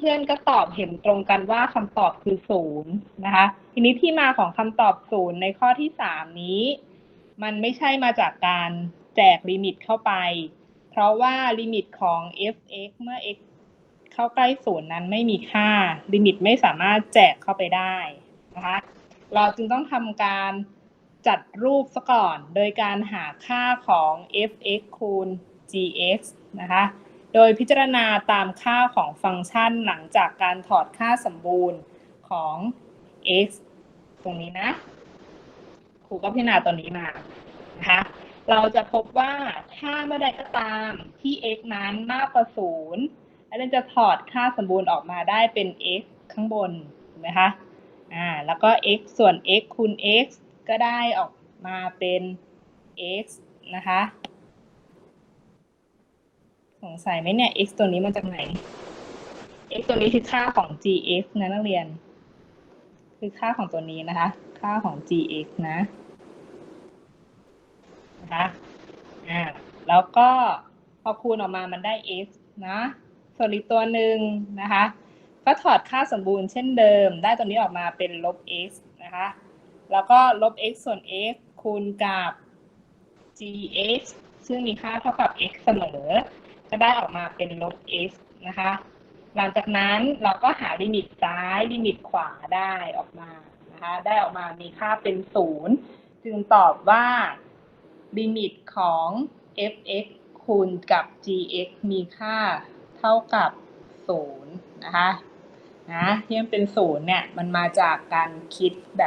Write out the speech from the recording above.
เพื่อนก็ตอบเห็นตรงกันว่าคำตอบคือศูนย์นะคะ ทีนี้ที่มาของคำตอบศูนย์ในข้อที่สามนี้ มันไม่ใช่มาจากการแจกลิมิตเข้าไป เพราะว่าลิมิตของ f(x) เมื่อ x เข้าใกล้ศูนย์นั้นไม่มีค่า ลิมิตไม่สามารถแจกเข้าไปได้นะคะ เราจึงต้องทำการจัดรูปซะก่อน โดยการหาค่าของ f(x) คูณ gx นะคะ โดยพิจารณาตามค่าของฟังก์ชันหลังจากการถอดค่าสมบูรณ์ของ x ตรงนี้นะ ครูก็พิจารณาตัวนี้มานะคะ เราจะพบว่าถ้าเมื่อใดก็ตามที่ x นั้นมากกว่าศูนย์แล้วเราจะถอดค่าสมบูรณ์ออกมาได้เป็น x ข้างบนถูกไหมคะ อ่า แล้วก็ x ส่วน x คูณ x ก็ได้ออกมาเป็น x นะคะ สงสัยไหมเนี่ย x ตัวนี้มาจากไหน x ตัวนี้คือค่าของ gx นะนักเรียน คือค่าของตัวนี้นะคะ ค่าของ gx นะนะคะอ่าแล้วก็พอคูณออกมามันได้ x นะส่วนอีกตัวหนึ่งนะคะ ก็ถอดค่าสมบูรณ์เช่นเดิม ได้ตัวนี้ออกมาเป็นลบ x นะคะ แล้วก็ลบ x ส่วน x คูณกับ gx ซึ่งมีค่าเท่ากับ x เสมอ ก็ได้ออกมาเป็นลบ x นะคะ หลังจากนั้นเราก็หาลิมิตซ้ายลิมิตขวาได้ออกมานะคะ ได้ออกมามีค่าเป็นศูนย์จึงตอบว่าลิมิตของ f(x) คูณกับ gx มีค่าเท่ากับศูนย์นะคะ นะที่มันเป็นศูนย์เนี่ย มันมาจากการคิดแบบ